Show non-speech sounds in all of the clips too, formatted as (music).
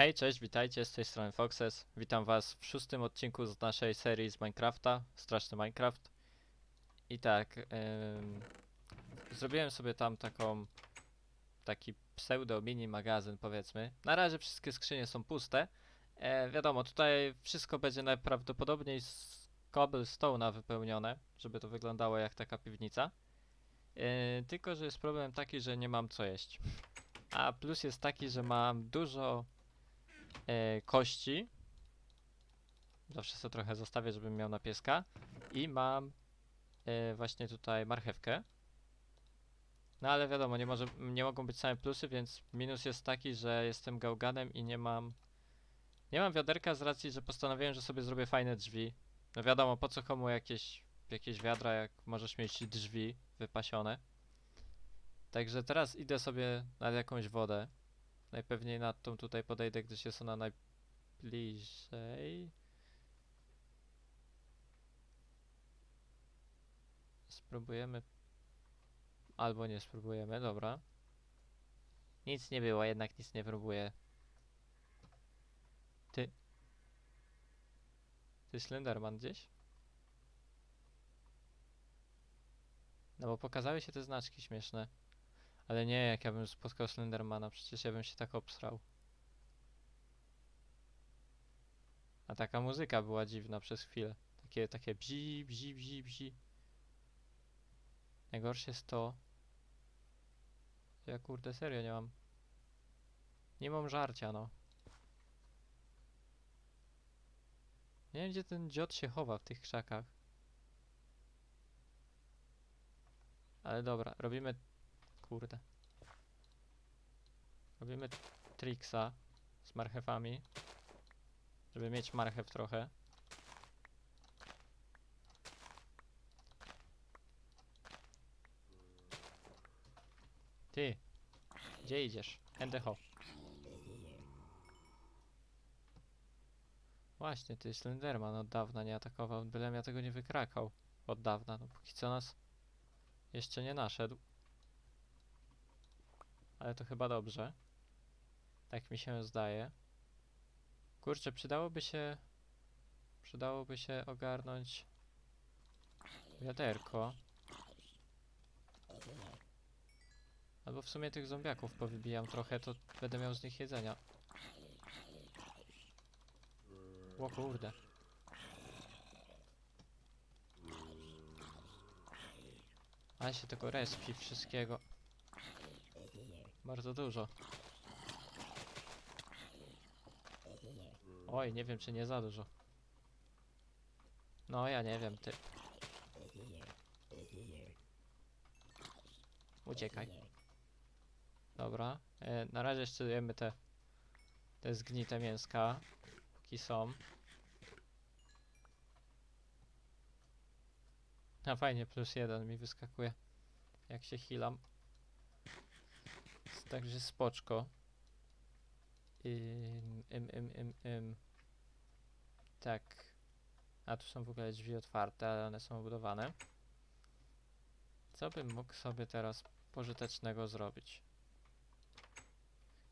Hej, cześć, witajcie, z tej strony Foxes. Witam was w szóstym odcinku z naszej serii z Minecrafta, Straszny Minecraft. I tak, zrobiłem sobie tam taką, taki pseudo mini magazyn powiedzmy. Na razie wszystkie skrzynie są puste. E, wiadomo, tutaj wszystko będzie najprawdopodobniej z cobblestone'a wypełnione, żeby to wyglądało jak taka piwnica. E, tylko, że jest problem taki, że nie mam co jeść. A plus jest taki, że mam dużo e, kości. Zawsze sobie trochę zostawię, żebym miał na pieska. I mam e, właśnie tutaj marchewkę. No ale wiadomo, nie, może, nie mogą być same plusy, więc minus jest taki, że jestem gałganem i nie mam nie mam wiaderka z racji, że postanowiłem, że sobie zrobię fajne drzwi. No wiadomo, po co komu jakieś, jakieś wiadra, jak możesz mieć drzwi wypasione. Także teraz idę sobie nad jakąś wodę. Najpewniej nad tą tutaj podejdę, gdyż jest ona najbliżej. Spróbujemy. Albo nie spróbujemy, dobra. Nic nie było, jednak nic nie próbuję. Ty. Ty Slenderman gdzieś? No bo pokazały się te znaczki śmieszne. Ale nie, jak ja bym spotkał Slendermana, przecież ja bym się tak obsrał. A taka muzyka była dziwna przez chwilę. Takie, takie bzi, bzi, bzi, bzi. Najgorsze jest to, ja kurde serio nie mam. Nie mam żarcia, no. Nie wiem, gdzie ten dziot się chowa w tych krzakach. Ale dobra, robimy... Kurde. Robimy tricksa z marchewami. Żeby mieć marchew trochę. Ty! Gdzie idziesz? Endeho. Właśnie, ty Slenderman od dawna nie atakował, bylem ja tego nie wykrakał. Od dawna, no póki co nas jeszcze nie naszedł. Ale to chyba dobrze. Tak mi się zdaje. Kurczę, przydałoby się... Przydałoby się ogarnąć... Wiaderko. Albo w sumie tych zombiaków powybijam trochę, to będę miał z nich jedzenia. O kurde. Ale się tego respi wszystkiego. Bardzo dużo. Oj, nie wiem czy nie za dużo. No ja nie wiem, ty. Uciekaj. Dobra. E, na razie jeszcze jemy te, te zgnite mięska. Póki są. A fajnie, plus jeden mi wyskakuje. Jak się healam. Także spoczko. Ym, ym, ym, ym. Tak. A tu są w ogóle drzwi otwarte, ale one są obudowane. Co bym mógł sobie teraz pożytecznego zrobić?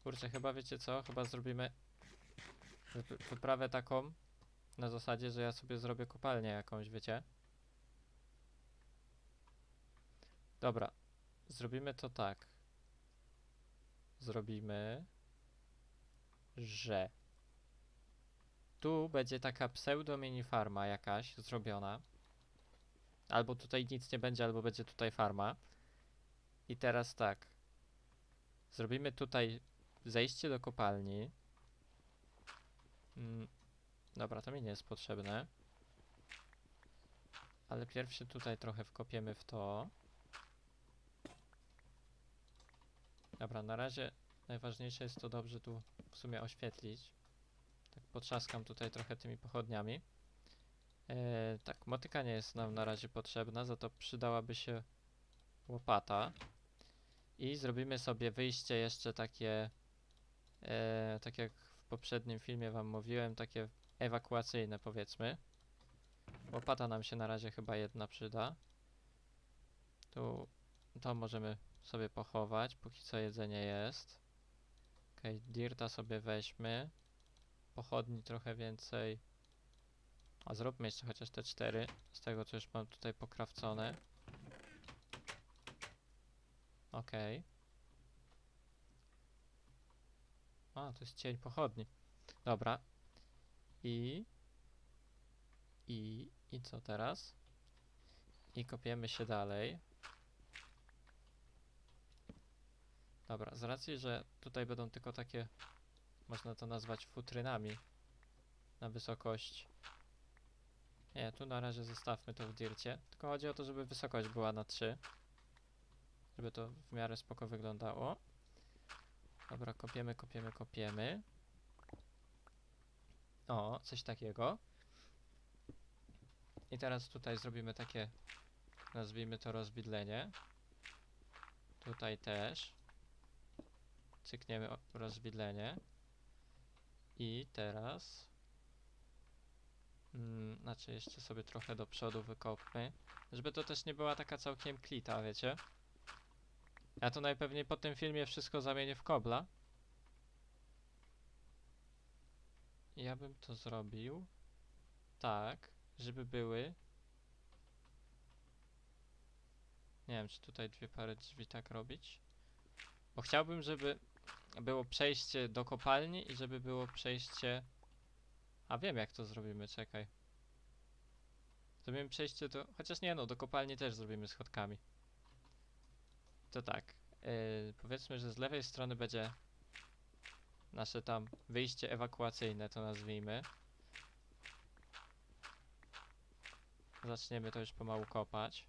Kurczę, chyba wiecie co? Chyba zrobimy wyp- wyprawę taką na zasadzie, że ja sobie zrobię kopalnię jakąś, wiecie? Dobra, zrobimy to tak. Zrobimy, że tu będzie taka pseudo mini farma jakaś zrobiona. Albo tutaj nic nie będzie, albo będzie tutaj farma. I teraz tak. Zrobimy tutaj zejście do kopalni. Mm, dobra, to mi nie jest potrzebne. Ale pierwszy tutaj trochę wkopiemy w to. Dobra, na razie najważniejsze jest to dobrze tu w sumie oświetlić. Tak potrzaskam tutaj trochę tymi pochodniami. Eee, tak, motyka nie jest nam na razie potrzebna, za to przydałaby się łopata. I zrobimy sobie wyjście jeszcze takie, e, tak jak w poprzednim filmie wam mówiłem, takie ewakuacyjne powiedzmy. Łopata nam się na razie chyba jedna przyda. Tu to możemy sobie pochować, póki co jedzenie jest. Okej, dirta sobie weźmy. Pochodni trochę więcej. A zróbmy jeszcze chociaż te cztery. Z tego co już mam tutaj pokrawcone. Okej. A, to jest cień pochodni. Dobra. I... I... I co teraz? I kopiemy się dalej. Dobra, z racji, że tutaj będą tylko takie, można to nazwać futrynami na wysokość. Nie, tu na razie zostawmy to w dircie. Tylko chodzi o to, żeby wysokość była na 3. Żeby to w miarę spoko wyglądało. Dobra, kopiemy, kopiemy, kopiemy. O, coś takiego. I teraz tutaj zrobimy takie, nazwijmy to rozwidlenie. Tutaj też. Cykniemy rozwidlenie. I teraz... Mm, znaczy jeszcze sobie trochę do przodu wykopmy. Żeby to też nie była taka całkiem klita, wiecie? Ja to najpewniej po tym filmie wszystko zamienię w kobla. Ja bym to zrobił tak, żeby były Nie wiem, czy tutaj dwie pary drzwi tak robić. Bo chciałbym, żeby było przejście do kopalni i żeby było przejście... A wiem jak to zrobimy, czekaj. Zrobimy przejście do... Chociaż nie no, do kopalni też zrobimy schodkami. To tak. Yy, powiedzmy, że z lewej strony będzie nasze tam wyjście ewakuacyjne, to nazwijmy. Zaczniemy to już pomału kopać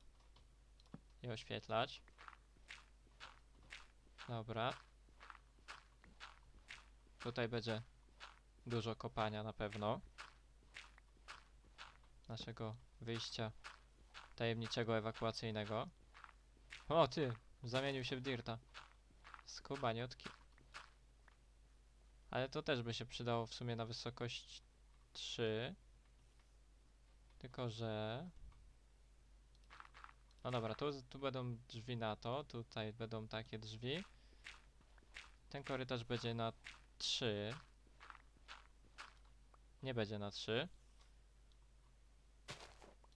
i oświetlać. Dobra. Tutaj będzie dużo kopania na pewno. Naszego wyjścia tajemniczego ewakuacyjnego. O ty! Zamienił się w dirta. Skubaniutki. Ale to też by się przydało w sumie na wysokość 3. Tylko, że... No dobra, tu, tu będą drzwi na to, tutaj będą takie drzwi. Ten korytarz będzie na 3. Nie będzie na 3.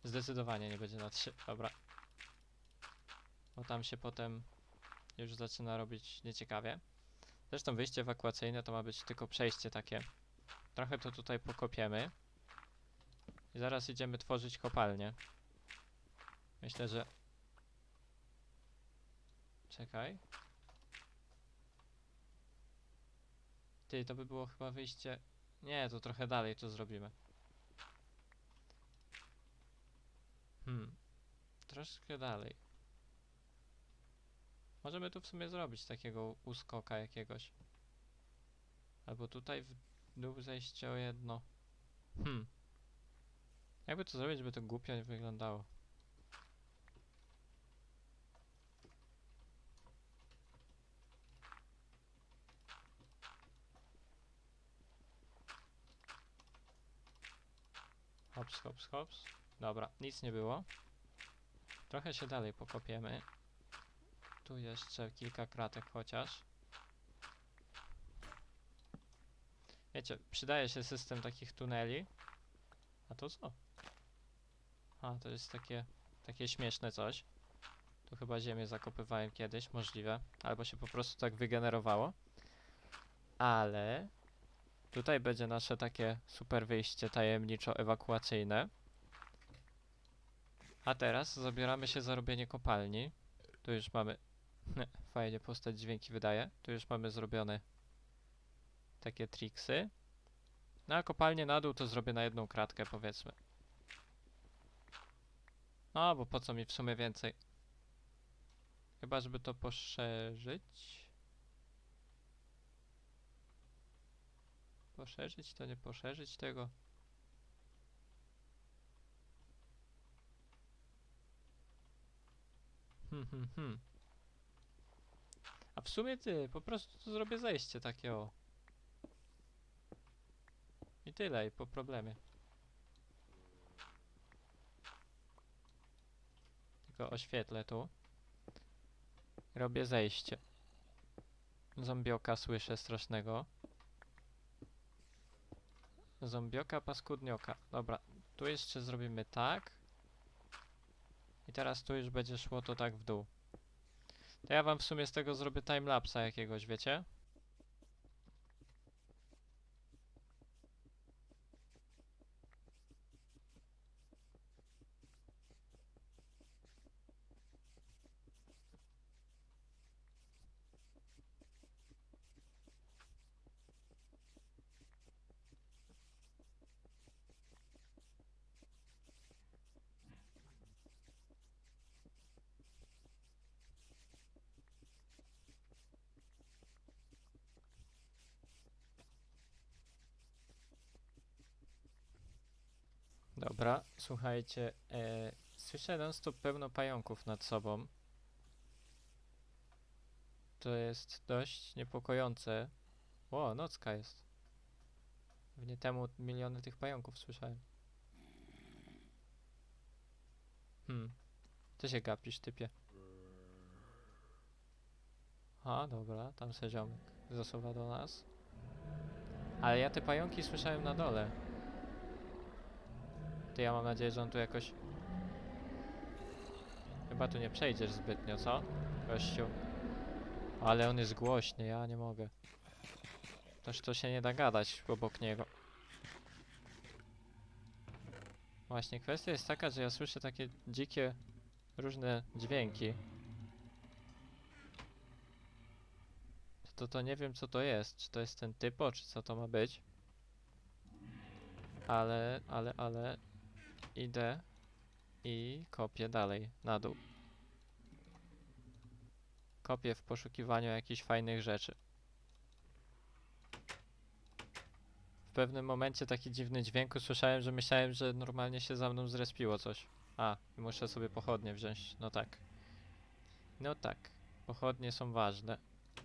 Zdecydowanie nie będzie na 3, dobra. Bo tam się potem już zaczyna robić nieciekawie. Zresztą wyjście ewakuacyjne to ma być tylko przejście takie. Trochę to tutaj pokopiemy. I zaraz idziemy tworzyć kopalnię. Myślę, że... Czekaj. Ty, to by było chyba wyjście... Nie, to trochę dalej to zrobimy. Hmm. Troszkę dalej. Możemy tu w sumie zrobić takiego uskoka jakiegoś. Albo tutaj w dół zejście o jedno. Hmm. Jakby to zrobić, żeby to głupio nie wyglądało. Hops, hops, hops. Dobra, nic nie było. Trochę się dalej pokopiemy. Tu jeszcze kilka kratek chociaż. Wiecie, przydaje się system takich tuneli. A to co? A, to jest takie, takie śmieszne coś. Tu chyba ziemię zakopywałem kiedyś, możliwe. Albo się po prostu tak wygenerowało. Ale tutaj będzie nasze takie super wyjście tajemniczo-ewakuacyjne. A teraz zabieramy się za robienie kopalni. Tu już mamy... (laughs) Fajnie postać dźwięki wydaje. Tu już mamy zrobione takie triksy. No a kopalnię na dół to zrobię na jedną kratkę powiedzmy. No, bo po co mi w sumie więcej? Chyba, żeby to poszerzyć. Poszerzyć to nie poszerzyć tego. Hmm, hmm, hmm. A w sumie ty, po prostu tu zrobię zejście takie o. I tyle, i po problemie. Tylko oświetlę tu. Robię zejście. zombioka słyszę strasznego. Zombioka, paskudnioka. Dobra, tu jeszcze zrobimy tak. I teraz tu już będzie szło to tak w dół. To ja wam w sumie z tego zrobię timelapsa jakiegoś, wiecie? Dobra, słuchajcie, e, słyszę non stop pełno pająków nad sobą. To jest dość niepokojące. O, nocka jest. Pewnie temu miliony tych pająków słyszałem. Hmm. Co się gapisz, typie? A, dobra, tam se ziomek zasuwa do nas. Ale ja te pająki słyszałem na dole. Ty, ja mam nadzieję, że on tu jakoś... Chyba tu nie przejdziesz zbytnio, co? Gościu. Ale on jest głośny, ja nie mogę. Toż to się nie da gadać obok niego. Właśnie, kwestia jest taka, że ja słyszę takie dzikie, różne dźwięki. To to nie wiem co to jest, czy to jest ten typo, czy co to ma być. Ale, ale, ale idę i kopię dalej, na dół. Kopię w poszukiwaniu jakichś fajnych rzeczy. W pewnym momencie taki dziwny dźwięk usłyszałem, że myślałem, że normalnie się za mną zrespiło coś. A, i muszę sobie pochodnie wziąć, no tak. No tak, pochodnie są ważne,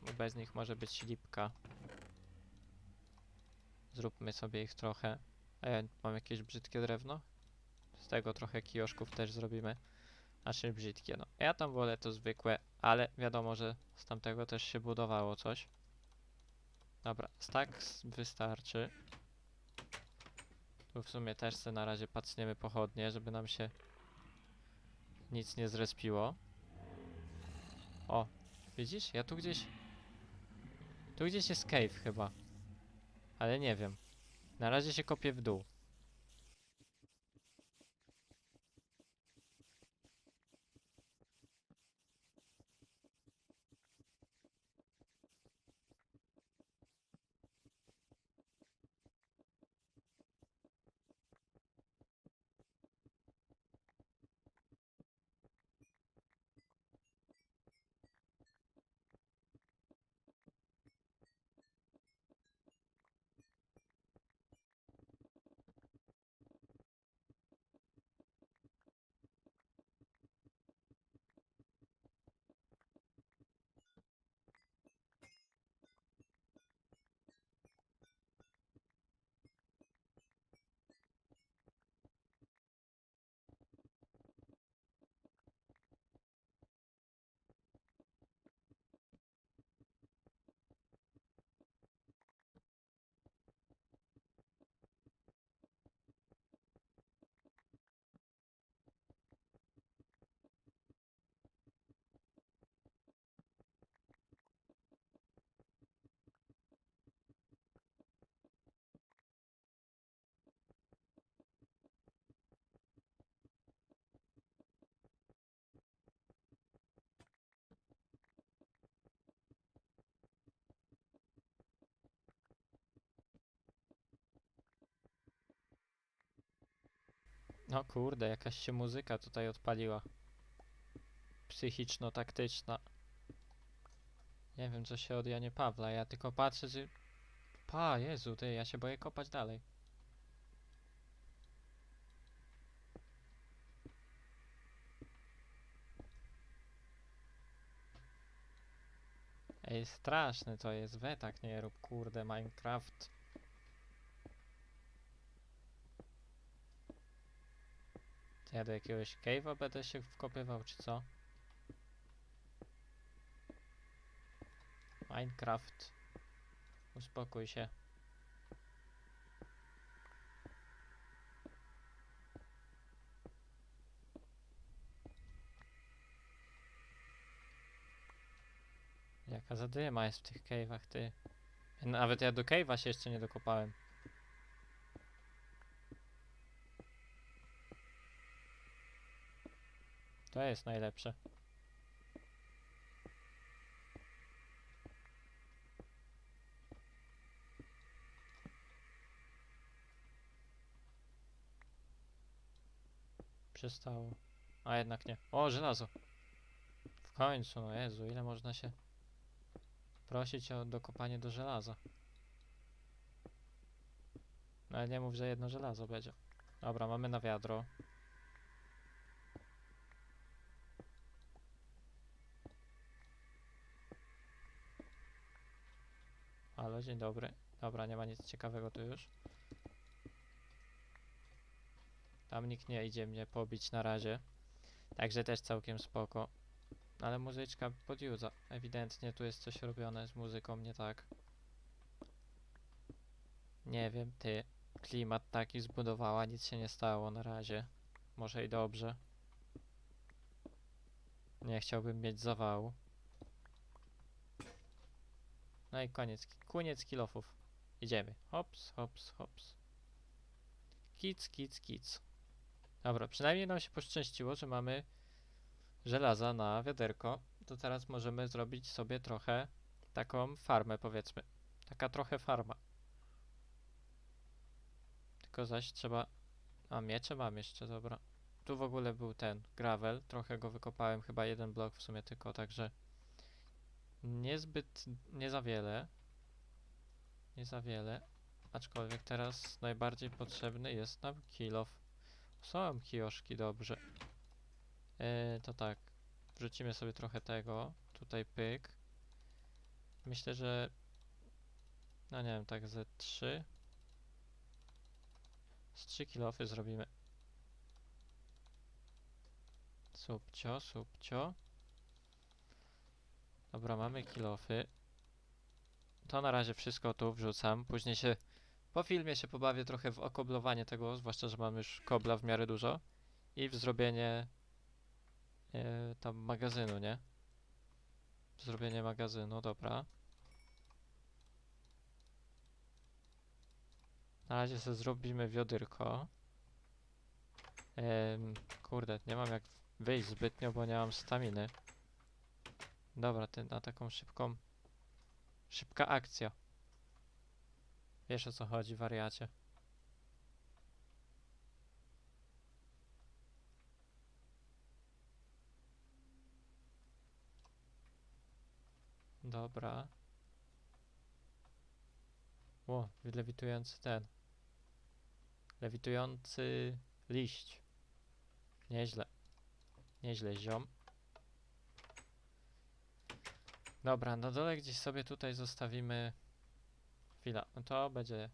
bo bez nich może być lipka. Zróbmy sobie ich trochę. Ja mam jakieś brzydkie drewno? Z tego trochę kijoszków też zrobimy. Znaczy brzydkie, no. Ja tam wolę to zwykłe, ale wiadomo, że z tamtego też się budowało coś. Dobra, stacks wystarczy. Tu w sumie też sobie na razie pacniemy pochodnie, żeby nam się nic nie zrespiło. O, widzisz? Ja tu gdzieś... Tu gdzieś jest cave chyba. Ale nie wiem. Na razie się kopię w dół. No kurde, jakaś się muzyka tutaj odpaliła. Psychiczno-taktyczna. Nie wiem, co się od Janie Pawla, ja tylko patrzę, czy... Pa, Jezu, ty, ja się boję kopać dalej. Ej, straszny to jest, we tak nie rób, kurde, Minecraft. To ja do jakiegoś cave'a będę się wkopywał, czy co? Minecraft. Uspokój się. Jaka zadyma jest w tych cave'ach, ty. Nawet ja do cave'a się jeszcze nie dokopałem. To jest najlepsze. Przestało. A jednak nie. O, żelazo. W końcu, no Jezu, ile można się prosić o dokopanie do żelaza. No ale nie mów, że jedno żelazo będzie. Dobra, mamy na wiadro. Halo, dzień dobry. Dobra, nie ma nic ciekawego tu już. Tam nikt nie idzie mnie pobić na razie. Także też całkiem spoko. Ale muzyczka podjudza. Ewidentnie tu jest coś robione z muzyką nie tak. Nie wiem, ty. Klimat taki zbudowała, nic się nie stało na razie. Może i dobrze. Nie chciałbym mieć zawału. No i koniec. Koniec kilofów. Idziemy. Hops, hops, hops. Kic, kic, kic. Dobra, przynajmniej nam się poszczęściło, że mamy żelaza na wiaderko. To teraz możemy zrobić sobie trochę taką farmę, powiedzmy. Taka trochę farma. Tylko zaś trzeba... A miecze mam jeszcze, dobra. Tu w ogóle był ten gravel. Trochę go wykopałem, chyba jeden blok w sumie tylko, także... Niezbyt, nie za wiele. Nie za wiele. Aczkolwiek teraz najbardziej potrzebny jest nam kilof. Są kioszki, dobrze. Yy, to tak. Wrzucimy sobie trochę tego. Tutaj pyk. Myślę, że... No nie wiem, tak ze 3. Z 3 kilofy zrobimy. Subcio, subcio. Dobra, mamy kilofy. To na razie wszystko tu wrzucam. Później się po filmie się pobawię trochę w okoblowanie tego, zwłaszcza, że mam już kobla w miarę dużo. I w zrobienie e, tam magazynu, nie? Zrobienie magazynu, dobra. Na razie sobie zrobimy wiodyrko. Kurde, nie mam jak wyjść zbytnio, bo nie mam staminy. Dobra, ty na taką szybką... Szybka akcja. Wiesz o co chodzi, wariacie. Dobra. O, lewitujący ten. Lewitujący liść. Nieźle. Nieźle, ziom. Dobra, na dole gdzieś sobie tutaj zostawimy... Chwila, no to będzie...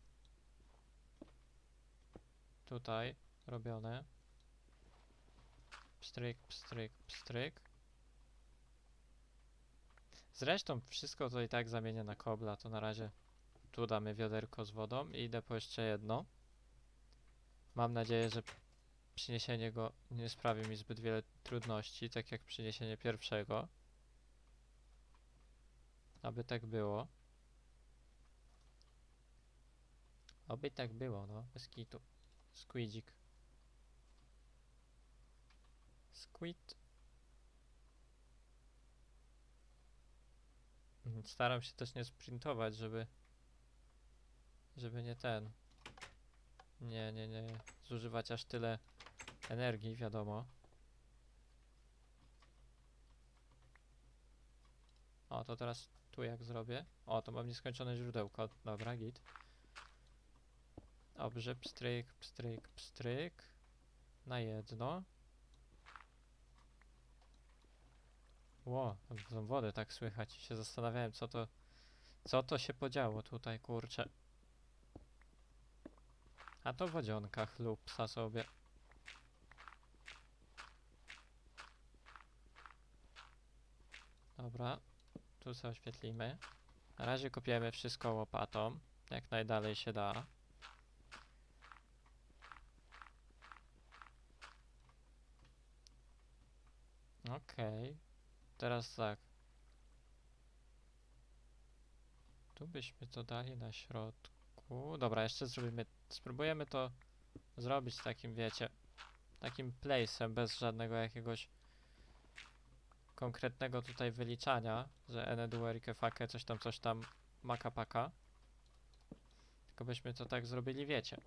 Tutaj robione. Pstryk, pstryk, pstryk. Zresztą wszystko to i tak zamienię na kobla, to na razie tu damy wiaderko z wodą i idę po jeszcze jedno. Mam nadzieję, że przyniesienie go nie sprawi mi zbyt wiele trudności, tak jak przyniesienie pierwszego. Aby tak było. Oby tak było, no, bez kitu. Squidzik. Squid. Mhm, Staram się też nie sprintować, żeby... Żeby nie ten... Nie, nie, nie. Zużywać aż tyle energii, wiadomo. O, to teraz tu jak zrobię? O, to mam nieskończone źródełko. Dobra, git. Dobrze, pstryk, pstryk, pstryk. Na jedno. Ło, tą wodę tak słychać. Się zastanawiałem, co to... Co to się podziało tutaj, kurczę. A to wodzionka chlubsa sobie. Dobra, tu sobie oświetlimy. Na razie kopiemy wszystko łopatą, jak najdalej się da. Okej. Teraz tak. Tu byśmy to dali na środku. Dobra, jeszcze zrobimy. Spróbujemy to zrobić takim, wiecie, takim place'em bez żadnego jakiegoś konkretnego tutaj wyliczania, że eneduerike fake coś tam, coś tam, maka paka. Tylko byśmy to tak zrobili, wiecie.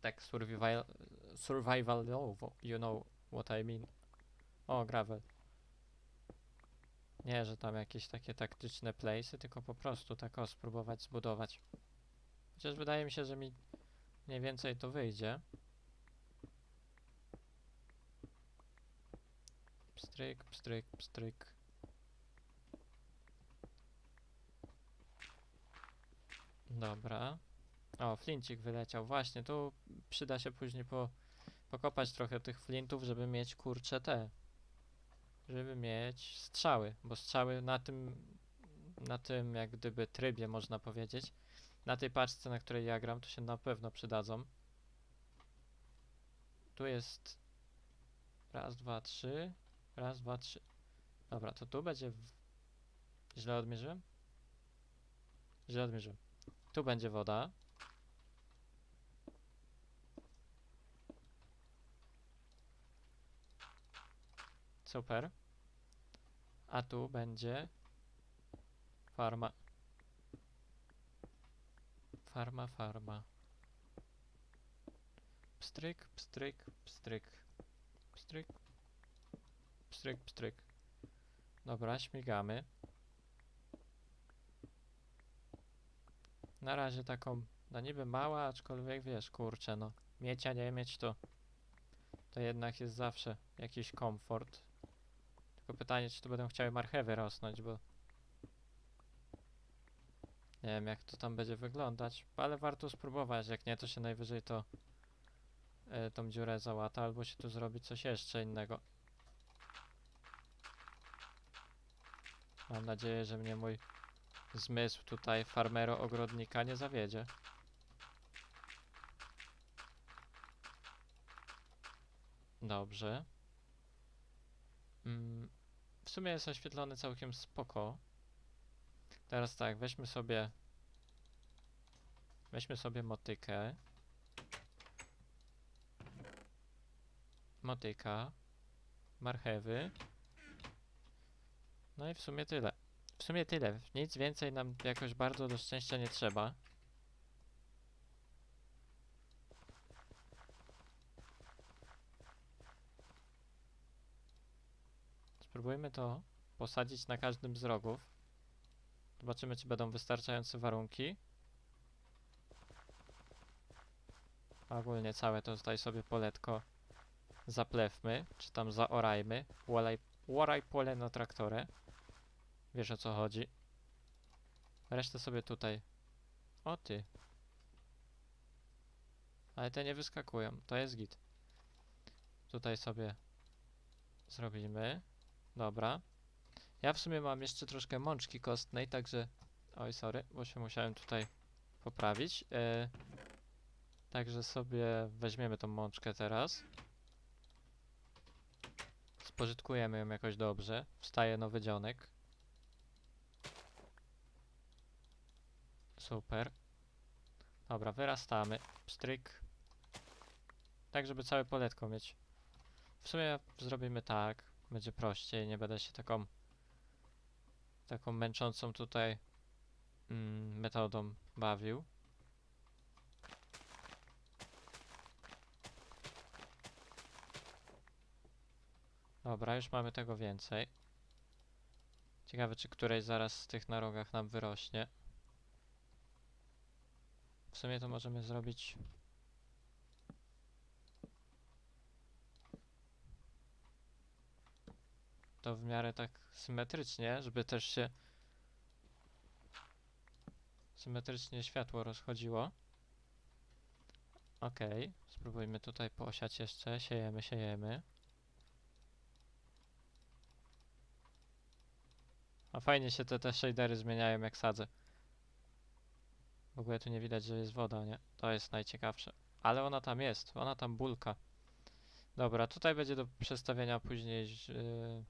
Tak survival, survivalowo, you know what I mean. O, gravel. Nie, że tam jakieś takie taktyczne place'y, tylko po prostu tak o spróbować zbudować. Chociaż wydaje mi się, że mi mniej więcej to wyjdzie. Pstryk, pstryk, pstryk. Dobra. O, flincik wyleciał. Właśnie, tu przyda się później po, pokopać trochę tych flintów, żeby mieć kurcze te. Żeby mieć strzały, bo strzały na tym, na tym jak gdyby trybie można powiedzieć. Na tej paczce, na której ja gram, to się na pewno przydadzą. Tu jest raz, dwa, trzy. Raz, dwa, trzy. Dobra, to tu będzie. W... Źle odmierzyłem? Źle odmierzyłem. Tu będzie woda. Super. A tu będzie farma. Farma, farma. Pstryk, pstryk, pstryk. Pstryk, pstryk, pstryk. Dobra, śmigamy. Na razie taką, no niby mała, aczkolwiek wiesz, kurczę, no. Mieć, a nie mieć to, to jednak jest zawsze jakiś komfort. Tylko pytanie, czy tu będą chciały marchewy rosnąć, bo nie wiem, jak to tam będzie wyglądać, ale warto spróbować. Jak nie, to się najwyżej to e, tą dziurę załata, albo się tu zrobi coś jeszcze innego. Mam nadzieję, że mnie mój zmysł tutaj farmero ogrodnika nie zawiedzie. Dobrze. Mm, w sumie jest oświetlony całkiem spoko. Teraz tak, weźmy sobie weźmy sobie motykę. Motyka. Marchewy. No i w sumie tyle. W sumie tyle. Nic więcej nam jakoś bardzo do szczęścia nie trzeba. Spróbujmy to posadzić na każdym z rogów. Zobaczymy, czy będą wystarczające warunki. Ogólnie całe to tutaj sobie poletko zaplewmy, czy tam zaorajmy. Łolaj, łoraj pole na traktorę. Wiesz o co chodzi. Resztę sobie tutaj. O ty. Ale te nie wyskakują. To jest git. Tutaj sobie zrobimy. Dobra. Ja w sumie mam jeszcze troszkę mączki kostnej, także... Oj, sorry, bo się musiałem tutaj poprawić. E, także sobie weźmiemy tą mączkę teraz. Spożytkujemy ją jakoś dobrze. Wstaje nowy dzionek. Super. Dobra, wyrastamy. Pstryk. Tak, żeby całe poletko mieć. W sumie zrobimy tak. Będzie prościej, nie będę się taką taką męczącą tutaj mm, metodą bawił. Dobra, już mamy tego więcej. Ciekawe, czy któreś zaraz z tych na rogach nam wyrośnie. W sumie to możemy zrobić to w miarę tak symetrycznie, żeby też się symetrycznie światło rozchodziło. Ok, spróbujmy tutaj posiać jeszcze. Siejemy, siejemy. A fajnie się te, te shadery zmieniają jak sadzę. W ogóle tu nie widać, że jest woda, nie? To jest najciekawsze. Ale ona tam jest, ona tam bulka. Dobra, tutaj będzie do przestawienia później yy,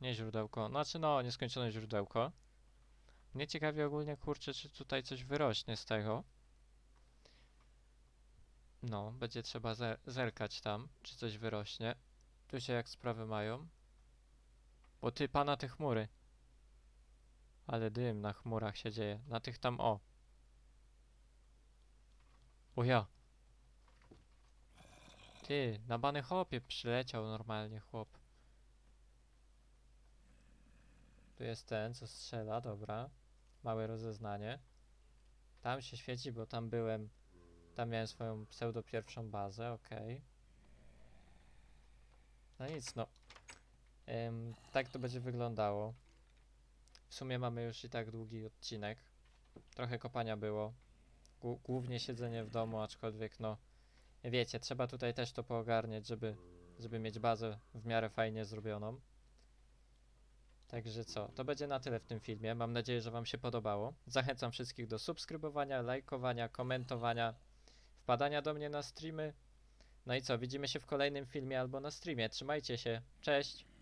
nie źródełko, znaczy no nieskończone źródełko. Mnie ciekawi ogólnie kurczę, czy tutaj coś wyrośnie z tego. No, będzie trzeba zer zerkać tam, czy coś wyrośnie. Tu się jak sprawy mają. Bo ty, pana te chmury. Ale dym na chmurach się dzieje. Na tych tam, o. O ja. Ty, na bany chłopie przyleciał normalnie chłop. Tu jest ten, co strzela, dobra. Małe rozeznanie. Tam się świeci, bo tam byłem. Tam miałem swoją pseudo pierwszą bazę, okej. No nic, no. Ym, tak to będzie wyglądało. W sumie mamy już i tak długi odcinek. Trochę kopania było. Głównie siedzenie w domu, aczkolwiek no. Wiecie, trzeba tutaj też to poogarniać, żeby, żeby mieć bazę w miarę fajnie zrobioną. Także co, to będzie na tyle w tym filmie. Mam nadzieję, że Wam się podobało. Zachęcam wszystkich do subskrybowania, lajkowania, komentowania, wpadania do mnie na streamy. No i co, widzimy się w kolejnym filmie albo na streamie. Trzymajcie się, cześć!